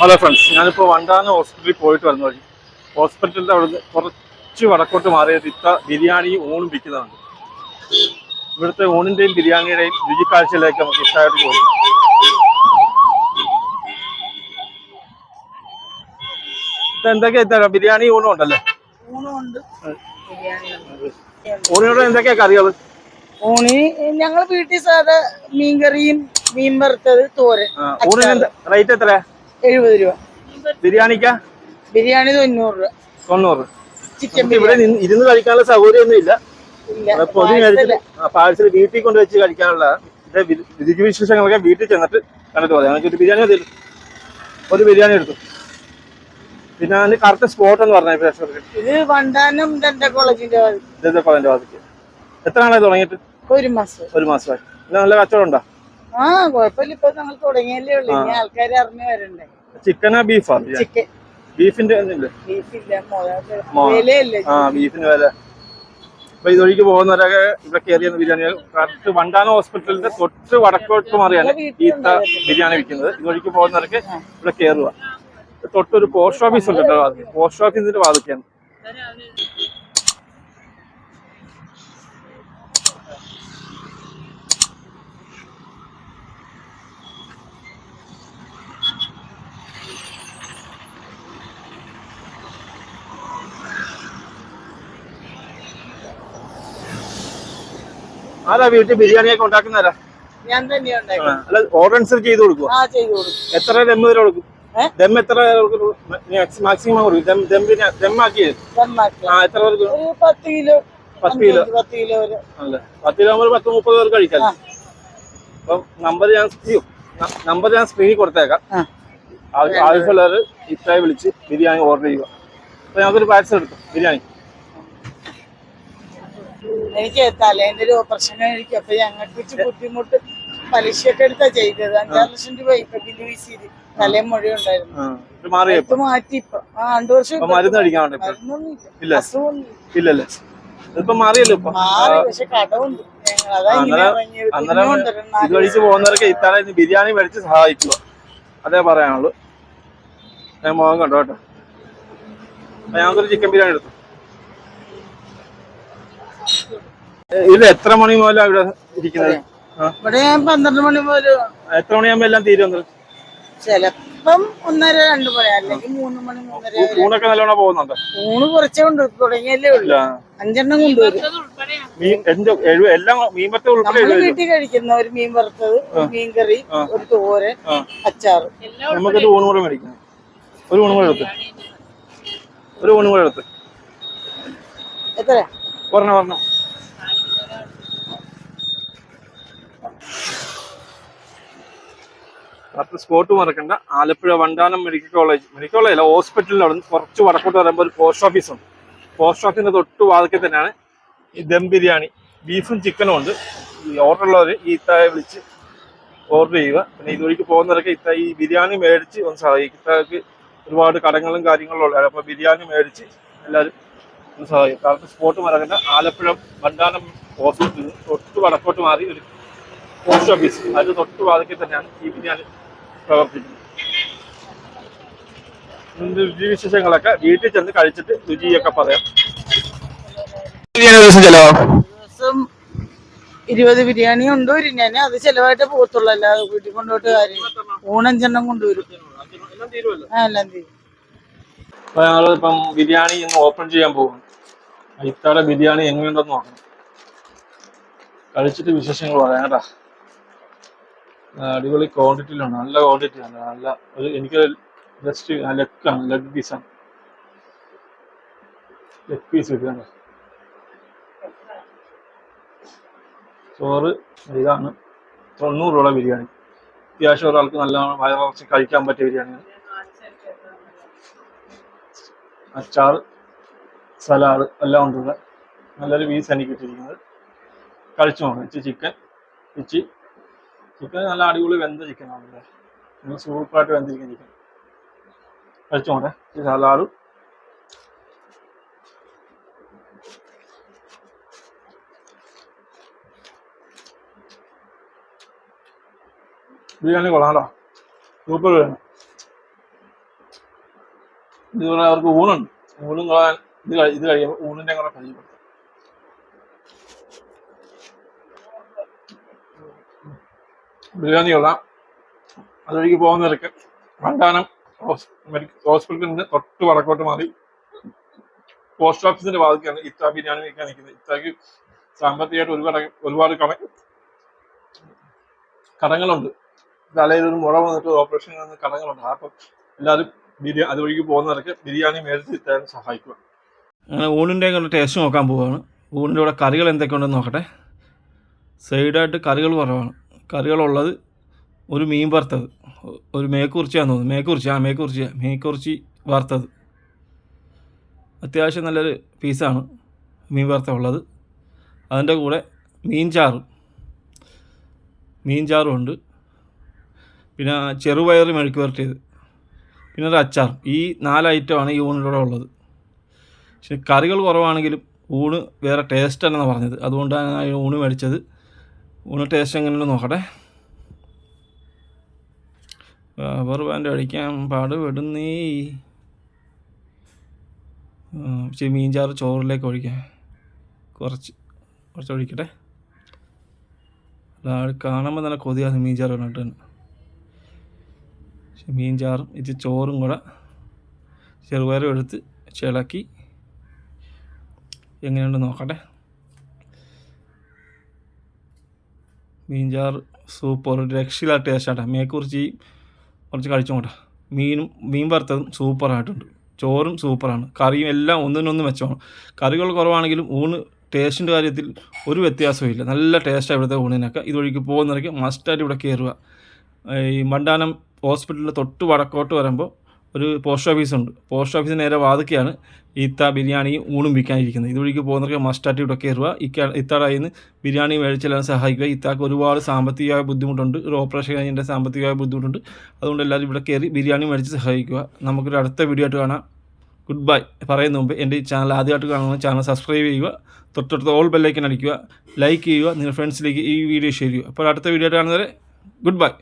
Hello friends ഞാനിപ്പോൾ വണ്ടാന ഹോസ്പിറ്റലിൽ പോയിട്ട് വരുന്ന വഴി ഹോസ്പിറ്റലിന്റെ അവിടെ നിന്ന് കുറച്ച് വടക്കോട്ട് മാറിയത് ഇത്ത ബിരിയാണിയും ഊണും വിൽക്കുന്നുണ്ട് ഇവിടുത്തെ ഊണിന്റെയും ബിരിയാണിയുടെയും രുചിക്കാഴ്ചയിലേക്ക് നമുക്ക് ഇഷ്ടമായിട്ട് പോകും ഇപ്പം എന്തൊക്കെയാ ഇത്ത ബിരിയാണി ഊണും ഉണ്ടല്ലേ? ഊണിനോട് എന്തൊക്കെയാ കറികൾ? ഊണി ഞങ്ങൾ വീട്ടിൽ സാധാ മീൻകറിയും മീൻ വറുത്തത് തോരൻ റേറ്റ് എത്രയാ? എഴുപത് രൂപ. ബിരിയാണിക്കാ? ബിരിയാണി തൊണ്ണൂറ് രൂപ. തൊണ്ണൂറ്. ചിക്കൻ ഇവിടെ ഇരുന്ന് കഴിക്കാനുള്ള സൗകര്യമൊന്നും ഇല്ല. പാഴ്സൽ വീട്ടിൽ കൊണ്ട് വെച്ച് കഴിക്കാനുള്ള വിധിക്ക് രുചി വിശേഷങ്ങളൊക്കെ വീട്ടിൽ ചെന്നിട്ട് കണ്ടിട്ട് പറയാം. ഒരു ബിരിയാണി മതി. ഒരു ബിരിയാണി എടുത്തു. പിന്നെ അതിന് കറക്റ്റ് സ്പോട്ട് എന്ന് പറഞ്ഞ ഇത് വണ്ടാനം കോളേജിന്റെ കോളേജിന്റെ വാതിക്ക് എത്ര നാളായി തുടങ്ങിയിട്ട്? ഒരു മാസം. ഒരു മാസമായി. പിന്നെ നല്ല കച്ചവടം ഉണ്ടോ? ആ കുഴപ്പമില്ല. ഇപ്പൊ ഞങ്ങൾ തുടങ്ങിയല്ലേ ഉള്ളു. ഇനി ആൾക്കാർ അറിഞ്ഞു വരണ്ടേ? ചിക്കനാ ബീഫാ ചിക്കൻ ബീഫിന്റെ ബീഫിന് വില. അപ്പൊ ഇതൊഴിക്ക് പോകുന്നവരൊക്കെ ഇവിടെ കയറിയ ബിരിയാണി കറക്റ്റ് വണ്ടാന ഹോസ്പിറ്റലിന്റെ തൊട്ട് വടക്കോട്ട് മാറിയാണ് ഈത്ത ബിരിയാണി വിൽക്കുന്നത്. ഇതൊഴിക്ക് പോകുന്നവരൊക്കെ ഇവിടെ കയറുക തൊട്ടൊരു പോസ്റ്റ് ഓഫീസ് ഉണ്ട് കേട്ടോ. പോസ്റ്റ് ഓഫീസിന്റെ വാതിക്കാണ് ആരാ വീട്ടിൽ ബിരിയാണിയൊക്കെ ഉണ്ടാക്കുന്നവരാ ഞാൻ തന്നെ ഉണ്ടാക്കി അല്ല ഓർഡർ അനുസരിച്ച് ചെയ്ത് കൊടുക്കുക ആ ചെയ്തു കൊടുക്കും. എത്ര ദം വരെ കൊടുക്കും? ഏ? ദം എത്ര മാക്സിമം കൊടുക്കും? ദം ദം ദമ്മാക്കി. ആ എത്ര പേർക്ക്? ഒരു പത്ത് കിലോ പത്ത് കിലോ. പത്ത് കിലോ വരെ. അല്ല പത്ത് കിലോ ആകുമ്പോൾ പത്ത് മുപ്പത് പേർക്ക് കഴിക്കാം. അപ്പൊ നമ്പർ ഞാൻ അയ്യോ, ന- നമ്പർ ഞാൻ സ്ക്രീനിൽ കൊടുത്തേക്കാം. ആ. ആവശ്യ- ആവശ്യമുള്ളവർ ഇത്രയും വിളിച്ച് ബിരിയാണി ഓർഡർ ചെയ്യുക. അപ്പൊ ഞങ്ങൾക്കൊരു പാഴ്സൽ എടുക്കും. ബിരിയാണി. എനിക്ക് തലേന്റെ ഒരു ഓപ്പറേഷൻ കഴിക്കും അപ്പൊ ഞങ്ങൾക്ക് വെച്ച് ബുദ്ധിമുട്ട് പലിശയൊക്കെ എടുത്താ ചെയ്തത്. അഞ്ചാറ് ലക്ഷം രൂപ ഇപ്പൊ ബില്ല് വീശിയിൽ തലേ തലയും മുഴ ഉണ്ടായിരുന്നു. മാറ്റി ഇപ്പൊ. ആ രണ്ടു വർഷം മരുന്നൊന്നുമില്ല. ഇല്ല. അസുഖമൊന്നും ഇല്ലല്ലേ? ഇതിപ്പോ മാറിയല്ലോ ഇപ്പൊ? മാറി പക്ഷെ കടമുണ്ട്. ഇതുവഴിക്ക് പോകുന്നവർക്ക് ബിരിയാണി മേടിച്ച് സഹായിക്കുക. അതേ പറയാനുള്ളൂ. ഞാൻ മോഹം കണ്ടോ കേട്ടോ. ഞങ്ങൾക്കൊരു ചിക്കൻ ബിരിയാണി എടുത്തു ഏ, ഇത് എത്ര മണി മുതലാണ് ഇവിടെ ഇരിക്കുന്നത്? ഇവിടെ ഞാൻ പന്ത്രണ്ട് മണി മുതൽ എത്ര മണിയാകുമ്പോ എല്ലാം തീരുന്നത് ചെലപ്പം ഒന്നര രണ്ടു മണി അല്ലെങ്കിൽ മൂന്ന് മണി മൂന്നര. ഊണൊക്കെ നല്ലോണം പോകുന്നുണ്ട്? ഊണ് കുറച്ചേ ഉണ്ട് തുടങ്ങിയല്ലേ ഉള്ളൂ. അഞ്ചെണ്ണം കൊണ്ടുവരും. മീൻ എല്ലാം ഉൾപ്പെടെ നമ്മൾ വീട്ടിൽ കഴിക്കുന്ന ഒരു മീൻ വറുത്തത് മീൻ കറി ഒരു തോരൻ അച്ചാർ നമുക്കൊരു ഊണ് കൂടെ മേടിക്കാം. ഒരു ഊണ് കൂടെ എടുത്ത്. ഒരു ഊണ് കൂടെ എടുത്ത്. എത്ര പറഞ്ഞോ പറഞ്ഞോ കറക്റ്റ് സ്പോട്ട് മറക്കണ്ട. Alappuzha Vandanam medical college. Medical college അല്ല ഹോസ്പിറ്റലിൽ അവിടെ നിന്ന് കുറച്ച് വടക്കോട്ട് വരുമ്പോൾ ഒരു പോസ്റ്റ് ഓഫീസ് ഉണ്ട്. പോസ്റ്റ് ഓഫീസിന്റെ തൊട്ട് വാതിക്കൽ തന്നെയാണ് ഈ ദം ബിരിയാണി. ബീഫും ചിക്കനും ഉണ്ട്. ഈ ഓർഡർ ഉള്ളവർ ഈ ഇത്തായെ വിളിച്ച് ഓർഡർ ചെയ്യുക. പിന്നെ ഇതുവഴിക്ക് പോകുന്നവരൊക്കെ ഇത്ത ഈ ബിരിയാണി മേടിച്ച് ഒന്ന് സഹായിക്കും ഇത്താക്ക് ഒരുപാട് കടങ്ങളും കാര്യങ്ങളും ഉള്ളതാണ് അപ്പോൾ ബിരിയാണി മേടിച്ച് എല്ലാവരും ഒന്ന് സഹായിക്കും. കാരണം സ്പോട്ട് മറക്കണ്ട. ആലപ്പുഴ വണ്ടാനം ഹോസ്പിറ്റലിൽ തൊട്ട് വടക്കോട്ട് മാറി ഒരു പോസ്റ്റ് ഓഫീസ് അതിന് തൊട്ട് വാതിക്കൽ തന്നെയാണ് ഈ ബിരിയാണി പ്രവർത്തിക്കുന്നത് ഇതിന്റെ രുചി വിശേഷങ്ങളൊക്കെ വീട്ടിൽ ചെന്ന് കഴിച്ചിട്ട് രുചിയൊക്കെ പറയാം. ബിരിയാണി ദിവസം ചെലവോ? ദിവസം ഇരുപത് ബിരിയാണി കൊണ്ടുവരും ഞാൻ അത് ചെലവായിട്ട് പോകത്തുള്ളൂ. അല്ലാതെ വീട്ടിൽ കൊണ്ടുപോയിട്ട് കാര്യം ഊണഞ്ചെണ്ണം കൊണ്ടുവരും. ആ എല്ലാം തീരും. അപ്പൊ ഞങ്ങൾ ഇപ്പം ബിരിയാണി ഇന്ന് ഓപ്പൺ ചെയ്യാൻ പോകും ഇത്തവണ ബിരിയാണി എങ്ങനെയുണ്ടെന്ന് നോക്കണം. കഴിച്ചിട്ട് വിശേഷങ്ങൾ പറയാം കേട്ടാ. അടിപൊളി ക്വാണ്ടിറ്റിയിലാണ് നല്ല ക്വാണ്ടിറ്റി ആണ്. നല്ല ഒരു എനിക്ക് ജസ്റ്റ് ലെക്കാണ് ലെഗ് പീസാണ് ലെഗ് പീസ് കിട്ടുന്നുണ്ട് ചോറ് ഇതാണ്. തൊണ്ണൂറ് രൂപ ബിരിയാണി. അത്യാവശ്യം ഒരാൾക്ക് നല്ല വയറിറച്ചി കഴിക്കാൻ പറ്റിയ ബിരിയാണിയാണ്. അച്ചാർ സലാഡ് എല്ലാം ഇവിടെ. നല്ലൊരു പീസ് എനിക്ക് കിട്ടിയിരിക്കുന്നത്. കഴിച്ചു നോക്കാം ഇച്ചി ചിക്കൻ ഇച്ചി ചിക്കൻ നല്ല അടിപൊളി വെന്ത ചിക്കനാണ് ഇവിടെ നല്ല സൂപ്പറായിട്ട് വെന്തിരിക്കുന്ന ചിക്കൻ കഴിച്ചോട്ടെ ഈ സലാഡും ബിരിയാണി കൊള്ളാം സൂപ്പർ ബിരിയാണി. ഇതുപോലെ അവർക്ക് ഊണുണ്ട്. ഊണും കൊള്ളാൻ ഇത് കഴി- ഇത് കഴിയുമ്പോൾ ഊണിന്റെ കൂടെ പരിചയപ്പെടുത്താം. ബിരിയാണി കൊള്ളാം. അതുവഴിക്ക് പോകുന്നവർക്ക് വണ്ടാനം നിന്ന് തൊട്ട് വടക്കോട്ട് മാറി. പോസ്റ്റ് ഓഫീസിന്റെ വാതിക്കാണ് ഇത്ത ബിരിയാണി വയ്ക്കാൻ നിൽക്കുന്നത്. ഇത്തക്ക് സാമ്പത്തികമായിട്ട് ഒരുപാട് ഒരുപാട് കട കടങ്ങളുണ്ട്. തലയിൽ ഒരു മുഴ വന്നിട്ട് ഓപ്പറേഷൻ കടങ്ങളുണ്ട്. അപ്പം എല്ലാവരും ബിരിയാണി അതുവഴിക്ക് പോകുന്നവരൊക്കെ ബിരിയാണി മേടിച്ച് തരാൻ സഹായിക്കുക. അങ്ങനെ ഊണിന്റെ ടേസ്റ്റ് നോക്കാൻ പോവുകയാണ് ഊണിന്റെ കൂടെ കറികൾ എന്തൊക്കെയുണ്ടെന്ന് നോക്കട്ടെ. സൈഡായിട്ട് കറികൾ കുറവാണ്. കറികളുള്ളത് ഒരു മീൻ വറുത്തത്. ഒരു മേക്കുറിച്ചാന്ന് തോന്നുന്നു. മേക്കുറിച്ചി ആ മേക്കുറിച്ചി മേക്കുറിച്ചി വറുത്തത്. അത്യാവശ്യം നല്ലൊരു പീസാണ് മീൻ വറുത്ത ഉള്ളത്. അതിന്റെ കൂടെ മീൻ ചാറ്. മീൻ ചാറും ഉണ്ട്. പിന്നെ ചെറുപയർ മെഴുക്ക് വരട്ടിയത് പിന്നെ ഒരു അച്ചാർ ഈ നാല് ഐറ്റമാണ് ഈ ഊണിലൂടെ ഉള്ളത്. പക്ഷെ കറികൾ കുറവാണെങ്കിലും ഊണ് വേറെ ടേസ്റ്റ് ആണെന്ന് പറഞ്ഞത്. അതുകൊണ്ടാണ് ഊണ് മേടിച്ചത്. ഊണ് ടേസ്റ്റ് എങ്ങനെയുണ്ടെന്ന് നോക്കട്ടെ. റബ്ബർ ബാൻഡ് അടിക്കാൻ പാടുപെടുന്നേ. ഉം, ഇച്ചിരി മീൻചാറ് ചോറിലേക്ക് ഒഴിക്കാൻ. കുറച്ച് കുറച്ച് ഒഴിക്കട്ടെ. അല്ല കാണുമ്പോൾ നല്ല കൊതിയാണ് മീൻചാറ് കണ്ടിട്ട് പക്ഷെ മീൻചാറും ഇച്ചിരി ചോറും കൂടെ ചെറുപയറും എടുത്ത് ചിളക്കി എങ്ങനെയുണ്ട് നോക്കട്ടെ. മീൻചാറ് സൂപ്പർ ഒരു രക്ഷയില്ലാത്ത ടേസ്റ്റാട്ടെ മേക്കുറിച്ച് കുറച്ച് കഴിച്ചോട്ടെ മീനും മീൻ വറുത്തതും സൂപ്പറായിട്ടുണ്ട് ചോറും സൂപ്പറാണ് കറിയും എല്ലാം ഒന്നിനൊന്ന് മെച്ചമാണ്. കറികൾ കുറവാണെങ്കിലും ഊണ് ടേസ്റ്റിന്റെ കാര്യത്തിൽ ഒരു വ്യത്യാസവും ഇല്ല നല്ല ടേസ്റ്റാണ് ഇവിടുത്തെ ഊണിനൊക്കെ. ഇതുവഴിക്ക് പോകുന്നവരൊക്കെ മസ്റ്റായിട്ട് ഇവിടെ കയറുക ഈ മണ്ടാനം ഹോസ്പിറ്റലിന്റെ തൊട്ട് വടക്കോട്ട് വരുമ്പോൾ ഒരു പോസ്റ്റ് ഓഫീസുണ്ട് പോസ്റ്റ് ഓഫീസ് നേരെ വാതുക്കെയാണ് ഈത്ത ബിരിയാണി ഊണും വിൽക്കാനിരിക്കുന്നത്. ഇതുവഴിക്ക് പോകുന്നവർക്ക് മസ്റ്റായിട്ട് ഇവിടെ കയറുക. ഇക്ക ഇത്താടെ കയ്യിൽ നിന്ന് ബിരിയാണി മേടിച്ചെല്ലാം സഹായിക്കുക. ഇത്താക്ക് ഒരുപാട് സാമ്പത്തികമായ ബുദ്ധിമുട്ടുണ്ട്. ഒരു ഓപ്പറേഷൻ കഴിഞ്ഞതിന്റെ സാമ്പത്തികമായ ബുദ്ധിമുട്ടുണ്ട്. അതുകൊണ്ട് എല്ലാവരും ഇവിടെ കയറി ബിരിയാണി മേടിച്ച് സഹായിക്കുക. നമുക്കൊരു അടുത്ത വീഡിയോ ആയിട്ട് കാണാം. ഗുഡ് ബൈ പറയുന്ന മുമ്പ് എന്റെ ഈ ചാനൽ ആദ്യമായിട്ട് കാണുന്ന ചാനൽ സബ്സ്ക്രൈബ് ചെയ്യുക. തൊട്ടടുത്ത ഓൾ ബെല്ലൈക്കൻ അടിക്കുക. ലൈക്ക് ചെയ്യുക. നിങ്ങളുടെ ഫ്രണ്ട്സിലേക്ക് ഈ വീഡിയോ ഷെയർ ചെയ്യുക. അപ്പോൾ അടുത്ത വീഡിയോ ആയിട്ട് കാണുന്നവരെ ഗുഡ് ബൈ